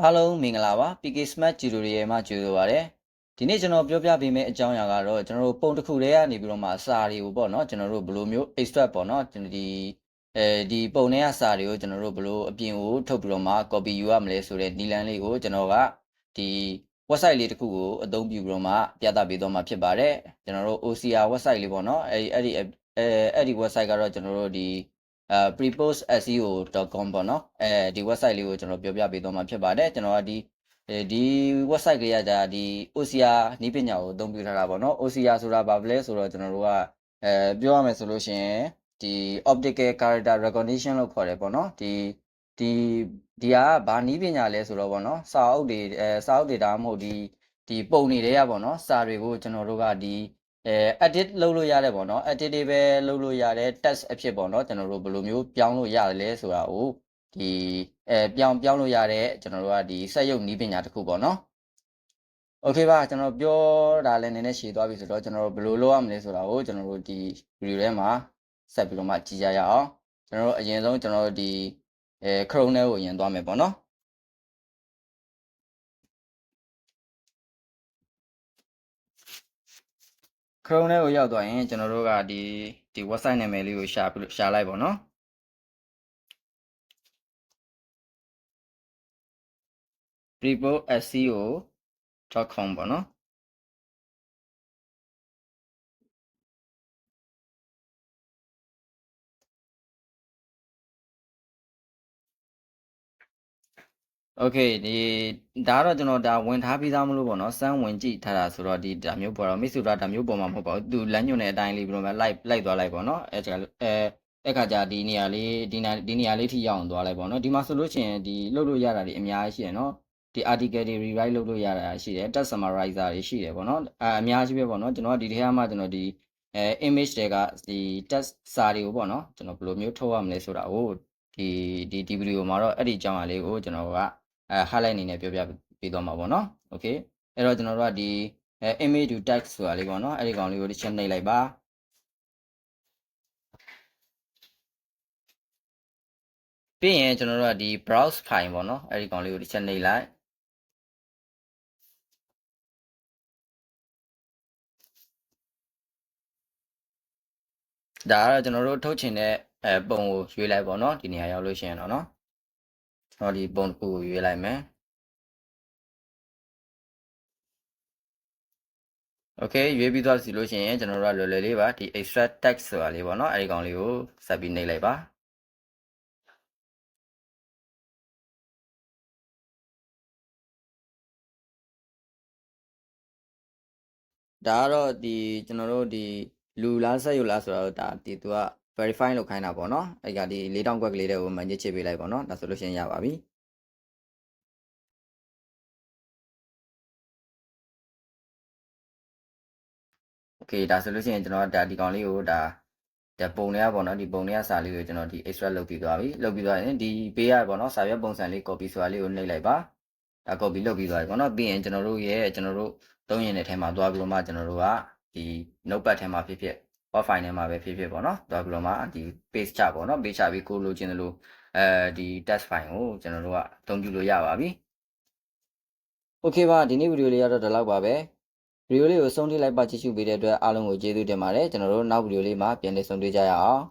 အားလုံးမင်္ဂလာပါ PK Smart Tutorial မှာကြိုဆိုပါရစေဒီနေ့ကျွန်တော်ပြောပြပေးမယ့်အကြောင်းအရာကတော့ကျွန်တော်တို့ပုံတစ်ခုတည်းကနေပြီးတော့မှစာတွေကိုပေါ့နော်ကျွန်တော်တို့ဘယ်လိုမျိုး extract ပေါ့နော်ကျွန်တော်ဒီအဲဒီပုံထဲကစာတွေကိုကျွန်တော်တို့ဘယ်လိုအပြင်ကိုထုတ်ပြီးတော့မှ copy ယူရမလဲဆိုတဲ့နည်းလမ်းလေးကိုကျွန်တော်ကဒီ website လေးတစ်ခုကိုအသုံးပြုပြီးတော့မှပြသပေးတော့မှာဖြစ်ပါတယ်ကျွန်တော်တို့ OCR website လေးပေါ့နော်အဲဒီအဲ့ဒီအဲအဲ့ဒီ website ကတော့ကျွန်တော်တို့ဒီ အဲ prepostSEO.com ပေါ့နော်အဲဒီ website လေးကိုကျွန်တော်ပြောပြပေးသွားမှာဖြစ်ပါတယ်ကျွန်တော်ကဒီအဲဒီ website ကလေးကဒါဒီ OCR နည်းပညာကိုအသုံးပြုထားတာပေါ့နော် OCR ဆိုတာဘာလဲဆိုတော့ကျွန်တော်တို့ကအဲပြောရမယ်ဆိုလို့ရှိရင်ဒီ optical character recognition လို့ခေါ်တယ်ပေါ့နော်ဒီဒီဒီကဘာနည်းပညာလဲဆိုတော့ပေါ့နော်စာအုပ်တွေအဲစာအုပ်တွေဒါမှမဟုတ်ဒီဒီပုံတွေတွေကပေါ့နော်စာတွေကိုကျွန်တော်တို့ကဒီ အဲ edit လုပ်လို့ရတယ်ပေါ့နော် editable လုပ်လို့ရတယ် text အဖြစ်ပေါ့နော်ကျွန်တော်တို့ဘယ်လိုမျိုးပြောင်းလို့ရလဲဆိုတာကိုဒီအဲပြောင်းပြောင်းလို့ရတဲ့ကျွန်တော်တို့ကဒီစက်ရုပ်နည်းပညာတစ်ခုပေါ့နော် okay ပါကျွန်တော်ပြောတာလည်းနည်းနည်းရှည်သွားပြီဆိုတော့ကျွန်တော်တို့ဘယ်လိုလုပ်ရမလဲဆိုတာကိုကျွန်တော်တို့ဒီ video ထဲမှာဆက်ပြီးတော့မှကြည့်ကြရအောင်ကျွန်တော်တို့အရင်ဆုံးကျွန်တော်တို့ဒီအဲ chrome နဲ့ကိုအရင်သွားမယ်ပေါ့နော် Chrome ထဲကိုရောက်သွားရင်ကျွန်တော်တို့ကဒီဒီ website နာမည်လေးကိုရှာပြီးရှာလိုက်ပါတော့ prepostSEO.com ပေါ့နော် โอเคဒီဒါကတော့ကျွန်တော်ဒါဝင်ထားပြီးသားမလို့ပေါ့နော်စမ်းဝင်ကြည့်ထားတာဆိုတော့ဒီဒါမျိုးပေါ်တော့မိတ်ဆွေတို့ဒါမျိုးပေါ်မှာမဟုတ်ပါဘူးသူလမ်းညွှန်တဲ့အတိုင်းလေးပြီးတော့မှလိုက်လိုက်သွားလိုက်ပေါ့နော်အဲအဲအဲ့ခါကျဒီနေရာလေးဒီနေဒီနေရာလေးထိရောက်အောင်သွားလိုက်ပေါ့နော်ဒီမှာဆိုလို့ရှိရင်ဒီလှုပ်လို့ရတာဒီအများကြီးရှိရနော်ဒီ article တွေ rewrite လုပ်လို့ရတာရှိတယ် text summarizer တွေရှိတယ်ပေါ့နော်အဲအများကြီးပဲပေါ့နော်ကျွန်တော်ဒီထဲမှာကျွန်တော်ဒီအဲ image တွေကဒီ text စာတွေကိုပေါ့နော်ကျွန်တော်ဘယ်လိုမျိုးထုတ်ရမလဲဆိုတာကိုဒီဒီဒီဗီဒီယိုမှာတော့အဲ့ဒီအကြောင်းအရာလေးကိုကျွန်တော်က အဲ highlight အနေနဲ့ပြောပြပေးသွားမှာပေါ့နော် okay အဲ့တော့ကျွန်တော်တို့ကဒီအဲ image to text ဆိုတာလေးပေါ့နော်အဲ့ဒီကောင်လေးကိုတစ်ချက်နှိပ်လိုက်ပါပြီးရင်ကျွန်တော်တို့ကဒီ browse file ပေါ့နော်အဲ့ဒီကောင်လေးကိုတစ်ချက်နှိပ်လိုက်ဒါကတော့ကျွန်တော်တို့ထုတ်ချင်တဲ့အဲပုံကိုရွေးလိုက်ပေါ့နော်ဒီနေရာရောက်လို့ရှိရင်တော့နော် ကျွန်တော်ဒီပုံတစ်ခုကိုရွေးလိုက်မယ် Okay ရွေးပြီးသွားစီလို့ရှိရင်ကျွန်တော်တို့ကလွယ်လွယ်လေးပါဒီ extract text ဆိုတာလေးပေါ့နော်အဲဒီကောင်လေးကိုဆက်ပြီးနှိပ်လိုက်ပါဒါကတော့ဒီကျွန်တော်တို့ဒီလူလားဆက်ယူလားဆိုတော့ဒါဒီသူက verify လုပ်ခိုင်းတာပေါ့နော်အဲဒီကဒီ၄တောင်ကွက်ကလေးတွေကိုမှန်ချစ်ချစ်ပေးလိုက်ပေါ့နော်ဒါဆိုလို့ရှိရင်ရပါပြီโอเคဒါဆိုလို့ရှိရင်ကျွန်တော်ဒါဒီကောင်လေးကိုဒါဒါပုံတွေကပေါ့နော်ဒီပုံတွေကစာလေးကိုကျွန်တော်ဒီ extract လုပ်ပြီးသွားပြီလုပ်ပြီးသွားရင်ဒီပေးရပေါ့နော်စာရွက်ပုံစံလေး copy ဆိုတာလေးကိုနှိပ်လိုက်ပါဒါ copy လုပ်ပြီးသွားပြီပေါ့နော်ပြီးရင်ကျွန်တော်တို့ရဲ့ကျွန်တော်တို့သုံးရင်တဲ့ထဲမှာသွားပြီးတော့မှကျွန်တော်တို့ကဒီ notepad ထဲမှာဖြစ်ဖြစ် word file ထဲမှာပဲဖြစ်ဖြစ်ပေါ့နော်သွားပြီးတော့မှဒီ paste ချပေါ့နော် paste ချပြီးကိုလိုချင်တယ်လို့အဲဒီ text file ကိုကျွန်တော်တို့ကအသုံးပြုလို့ရပါပြီ Okay ပါဒီနေ့ဗီဒီယိုလေးကတော့ဒီလောက်ပါပဲဗီဒီယိုလေးကိုဆုံးထိလိုက်ပါကြည့်ရှုပေးတဲ့အတွက်အားလုံးကိုကျေးဇူးတင်ပါတယ်ကျွန်တော်တို့နောက်ဗီဒီယိုလေးမှာပြန်လည်ဆုံတွေ့ကြရအောင်